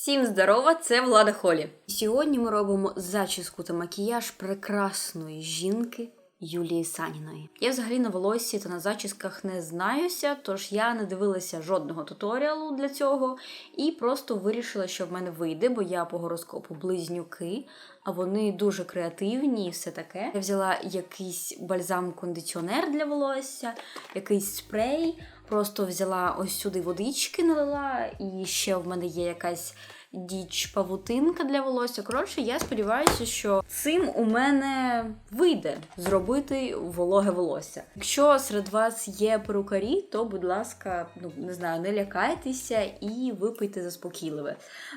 Всім здорова, це Влада Холі. Сьогодні ми робимо зачіску та макіяж прекрасної жінки Юлії Саніної. Я взагалі на волоссі та на зачісках не знаюся, тож я не дивилася жодного туторіалу для цього і просто вирішила, що в мене вийде, бо я по гороскопу близнюки, а вони дуже креативні і все таке. Я взяла якийсь бальзам-кондиціонер для волосся, якийсь спрей. Просто взяла ось сюди водички налила, і ще в мене є якась діч павутинка для волосся. Коротше, я сподіваюся, що цим у мене вийде зробити вологе волосся. Якщо серед вас є перукарі, то, будь ласка, ну не знаю, не лякайтеся і випийте заспокійливе.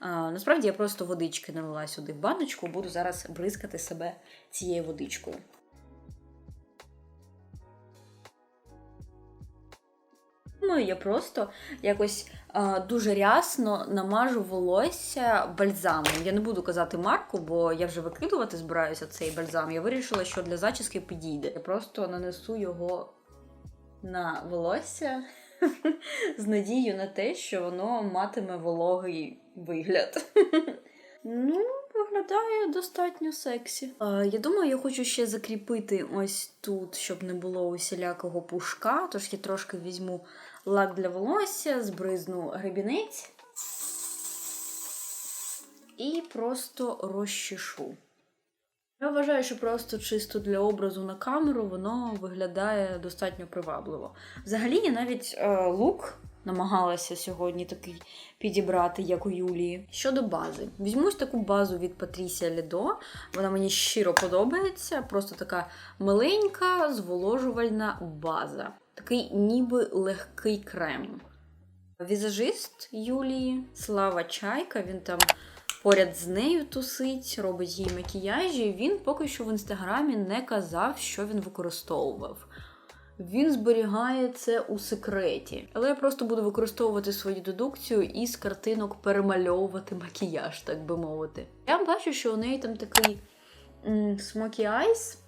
А, насправді я просто водички налила сюди в баночку, буду зараз бризкати себе цією водичкою. Думаю, я просто якось а, дуже рясно намажу волосся бальзамом. Я не буду казати марку, бо я вже викидувати збираюся цей бальзам. Я вирішила, що для зачіски підійде. Я просто нанесу його на волосся з надією на те, що воно матиме вологий вигляд. Ну, виглядає достатньо сексі. А, я думаю, я хочу ще закріпити ось тут, щоб не було усілякого пушка. Тож я трошки візьму лак для волосся, збризну гребінець і просто розчешу. Я вважаю, що просто чисто для образу на камеру воно виглядає достатньо привабливо. Взагалі, я навіть е, лук намагалася сьогодні такий підібрати, як у Юлії. Щодо бази, візьмусь таку базу від Патрісія Лідо. Вона мені щиро подобається. Просто така миленька, зволожувальна база. Такий ніби легкий крем. Візажист Юлії, Слава Чайка, він там поряд з нею тусить, робить їй макіяжі. Він поки що в інстаграмі не казав, що він використовував. Він зберігає це у секреті. Але я просто буду використовувати свою дедукцію і з картинок перемальовувати макіяж, так би мовити. Я бачу, що у неї там такий смокі айс.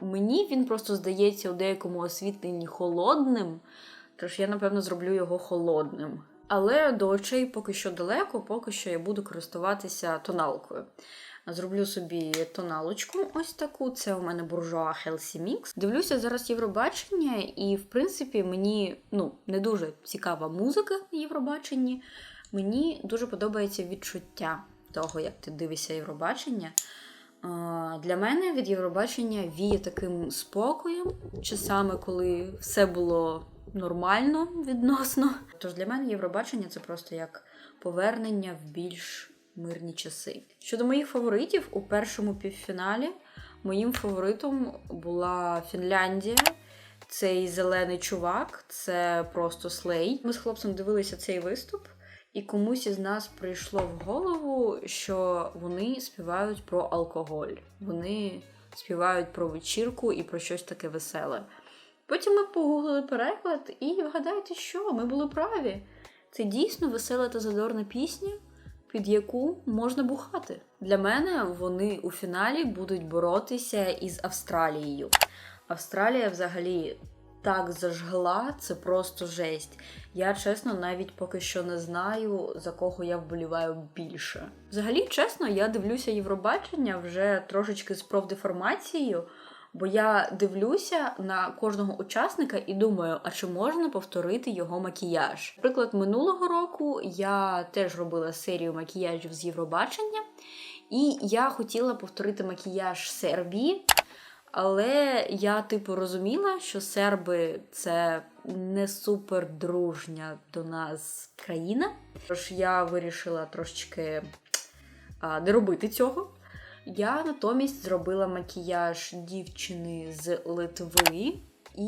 Мені він просто здається у деякому освітленні холодним, тож я, напевно, зроблю його холодним. Але до очей поки що далеко, поки що я буду користуватися тоналкою. Зроблю собі тоналочку ось таку. Це у мене буржуа Healthy Mix. Дивлюся зараз Євробачення, і, в принципі, мені ну, не дуже цікава музика на Євробаченні. Мені дуже подобається відчуття того, як ти дивишся Євробачення. Для мене від Євробачення віє таким спокоєм, часами, коли все було нормально відносно. Тож для мене Євробачення це просто як повернення в більш мирні часи. Щодо моїх фаворитів, у першому півфіналі моїм фаворитом була Фінляндія. Цей зелений чувак, це просто слей. Ми з хлопцем дивилися цей виступ, і комусь із нас прийшло в голову, що вони співають про алкоголь. Вони співають про вечірку і про щось таке веселе. Потім ми погуглили переклад, і вгадайте, що ми були праві. Це дійсно весела та задорна пісня, під яку можна бухати. Для мене вони у фіналі будуть боротися із Австралією. Австралія взагалі так зажгла, це просто жесть. Я чесно навіть поки що не знаю, за кого я вболіваю більше. Взагалі, чесно, я дивлюся Євробачення вже трошечки з профдеформацією. Бо я дивлюся на кожного учасника і думаю, а чи можна повторити його макіяж? Наприклад, минулого року я теж робила серію макіяжів з Євробачення, і я хотіла повторити макіяж Сербії. Але я, типу, розуміла, що серби це не супер дружня до нас країна. Тож я вирішила трошечки а, не робити цього. Я натомість зробила макіяж дівчини з Литви. І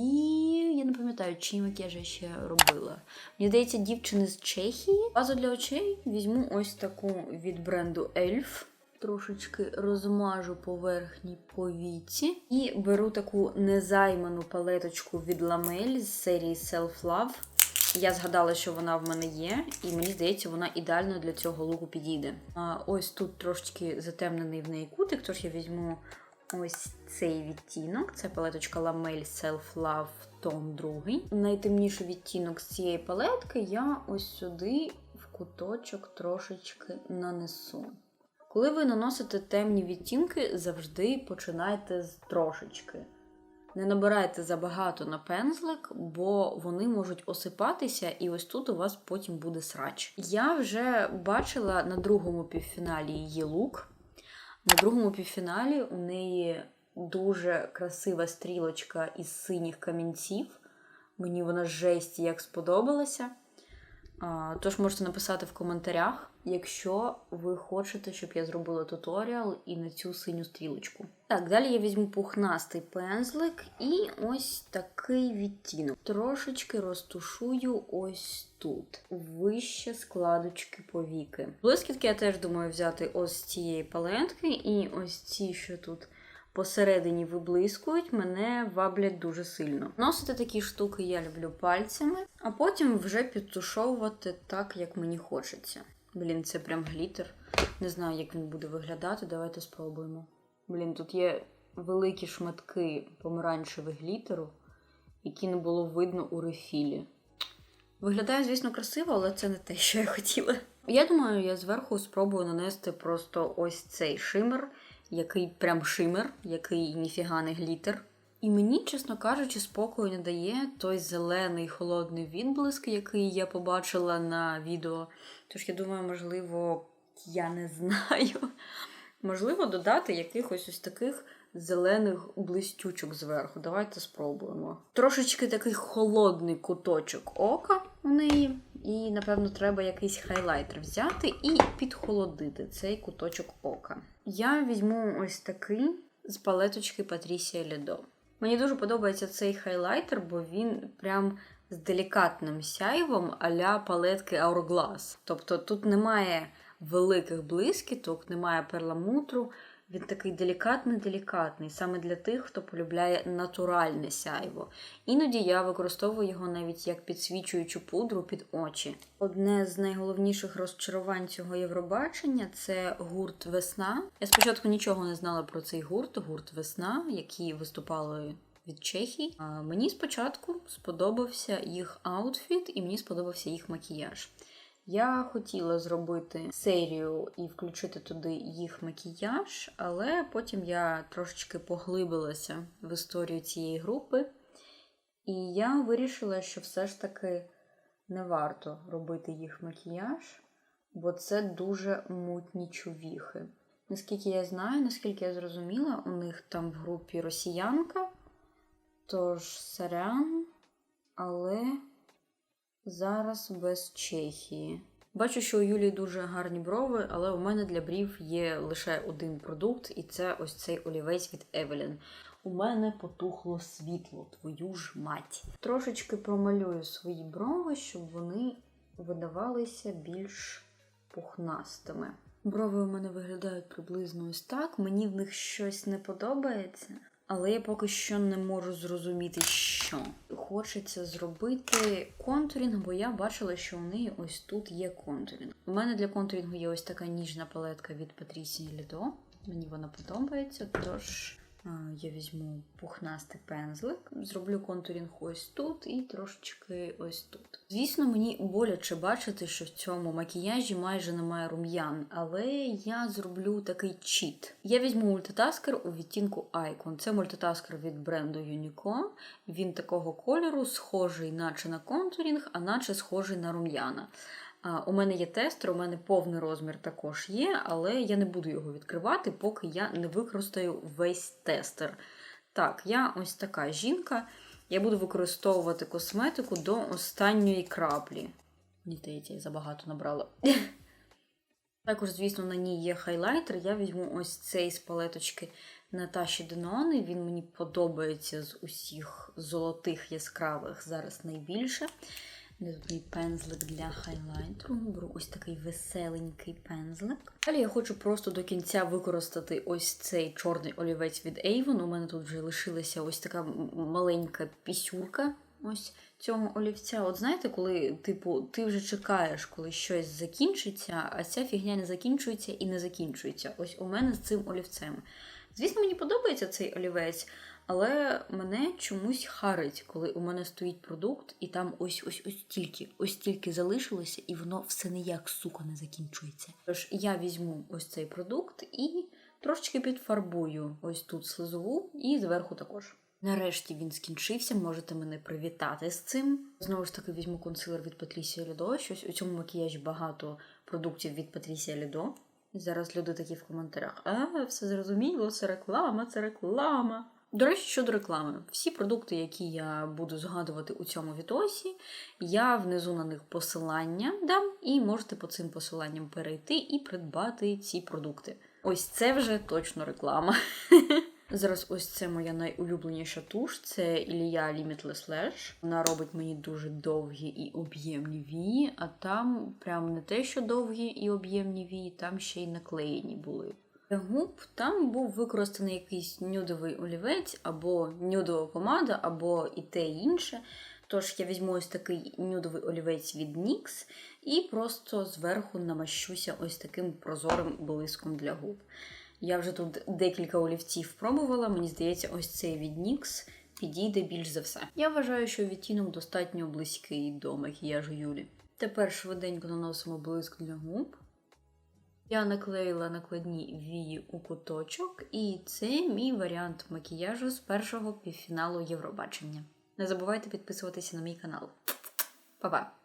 я не пам'ятаю, чий макіяж я ще робила. Мені здається, дівчини з Чехії. Базу для очей візьму ось таку від бренду Elf. Трошечки розмажу по верхній повіці. І беру таку незайману палеточку від Lamel з серії Self Love. Я згадала, що вона в мене є, і мені здається, вона ідеально для цього луку підійде. А Ось тут трошки затемнений в неї кутик, тож я візьму ось цей відтінок. Це палеточка Lamel Self Love тон 2. Найтемніший відтінок з цієї палетки я ось сюди в куточок трошечки нанесу. Коли ви наносите темні відтінки, завжди починайте з трошечки. Не набирайте забагато на пензлик, бо вони можуть осипатися, і ось тут у вас потім буде срач. Я вже бачила на другому півфіналі її лук. На другому півфіналі у неї дуже красива стрілочка із синіх камінців. Мені вона жесть як сподобалася. Тож можете написати в коментарях, якщо ви хочете, щоб я зробила туторіал і на цю синю стрілочку. Так, далі я візьму пухнастий пензлик і ось такий відтінок. Трошечки розтушую ось тут, вище складочки повіки. Блискітки я теж думаю взяти ось цієї палетки, і ось ці, що тут посередині виблискують, мене ваблять дуже сильно. Носити такі штуки я люблю пальцями, а потім вже підтушовувати так, як мені хочеться. Блін, це прям глітер. Не знаю, як він буде виглядати. Давайте спробуємо. Блін, тут є великі шматки помаранчевого глітеру, які не було видно у рефілі. Виглядає, звісно, красиво, але це не те, що я хотіла. Я думаю, я зверху спробую нанести просто ось цей шимер, який прям шимер, який ніфіга не глітер. І мені, чесно кажучи, спокою не дає той зелений холодний відблиск, який я побачила на відео. Тож я думаю, можливо, я не знаю. Можливо, додати якихось ось таких зелених блистючок зверху. Давайте спробуємо. Трошечки такий холодний куточок ока у неї. І, напевно, треба якийсь хайлайтер взяти і підхолодити цей куточок ока. Я візьму ось такий з палеточки Patricia Ледо. Мені дуже подобається цей хайлайтер, бо він прям з делікатним сяйвом а-ля палетки Hourglass. Тобто тут немає великих блискіток, немає перламутру. Він такий делікатний-делікатний, саме для тих, хто полюбляє натуральне сяйво. Іноді я використовую його навіть як підсвічуючу пудру під очі. Одне з найголовніших розчарувань цього Євробачення це гурт Весна. Я спочатку нічого не знала про цей гурт, гурт Весна, які виступали. Від Чехії. А мені спочатку сподобався їх аутфіт, і мені сподобався їх макіяж. Я хотіла зробити серію і включити туди їх макіяж, але потім я трошечки поглибилася в історію цієї групи, і я вирішила, що все ж таки не варто робити їх макіяж, бо це дуже мутні чувіхи. Наскільки я знаю, наскільки я зрозуміла, у них там в групі росіянка, тож сорян, але зараз без Чехії. Бачу, що у Юлії дуже гарні брови, але у мене для брів є лише один продукт, і це ось цей олівець від Evelyn. У мене потухло світло, твою ж мать. Трошечки промалюю свої брови, щоб вони видавалися більш пухнастими. Брови у мене виглядають приблизно ось так. Мені в них щось не подобається. Але я поки що не можу зрозуміти, що. Хочеться зробити контурінг, бо я бачила, що у неї ось тут є контурінг. У мене для контурінгу є ось така ніжна палетка від Patricia Lido. Мені вона подобається, тож я візьму пухнастий пензлик, зроблю контурінг ось тут і трошечки ось тут. Звісно, мені боляче бачити, що в цьому макіяжі майже немає рум'ян, але я зроблю такий чіт. Я візьму мультитаскер у відтінку Icon. Це мультитаскер від бренду Uniqlo. Він такого кольору, схожий наче на контурінг, а наче схожий на рум'яна. У мене є тестер, у мене повний розмір також є, але я не буду його відкривати, поки я не використаю весь тестер. Так, я ось така жінка. Я буду використовувати косметику до останньої краплі. Здається, я забагато набрала. Також, звісно, на ній є хайлайтер. Я візьму ось цей з палеточки Наташі Денуани. Він мені подобається з усіх золотих яскравих зараз найбільше. Тут мій пензлик для хайлайтеру. Беру ось такий веселенький пензлик. Далі я хочу просто до кінця використати ось цей чорний олівець від Avon. У мене тут вже лишилася ось така маленька пісюрка ось цього олівця. От знаєте, коли, типу, ти вже чекаєш, коли щось закінчиться, а ця фігня не закінчується і не закінчується. Ось у мене з цим олівцем. Звісно, мені подобається цей олівець. Але мене чомусь харить, коли у мене стоїть продукт, і там ось ось ось тільки, ось тільки залишилося, і воно все ніяк, сука, не закінчується. Тож я візьму ось цей продукт і трошечки підфарбую ось тут слизову і зверху також. Нарешті він скінчився, можете мене привітати з цим. Знову ж таки, візьму консилер від Patricia Lido. Щось у цьому макіяжі багато продуктів від Lido. І зараз люди такі в коментарях: а, все зрозуміло, це реклама, це реклама. До речі, щодо реклами, всі продукти, які я буду згадувати у цьому відосі, я внизу на них посилання дам, і можете по цим посиланням перейти і придбати ці продукти. Ось це вже точно реклама. Зараз ось це моя найулюбленіша туш. Це Ілія Limitless Lash. Вона робить мені дуже довгі і об'ємні вії, а там прям не те, що довгі і об'ємні вії, там ще й наклеєні були. Губ там був використаний якийсь нюдовий олівець, або нюдова помада, або і те і інше. Тож я візьму ось такий нюдовий олівець від NYX і просто зверху намащуся ось таким прозорим блиском для губ. Я вже тут декілька олівців пробувала, мені здається, ось цей від NYX підійде більш за все. Я вважаю, що відтінок достатньо близький до макіяжу Юлі. Тепер швиденько наносимо блиск для губ. Я наклеїла накладні вії у куточок, і це мій варіант макіяжу з першого півфіналу Євробачення. Не забувайте підписуватися на мій канал. Па-па!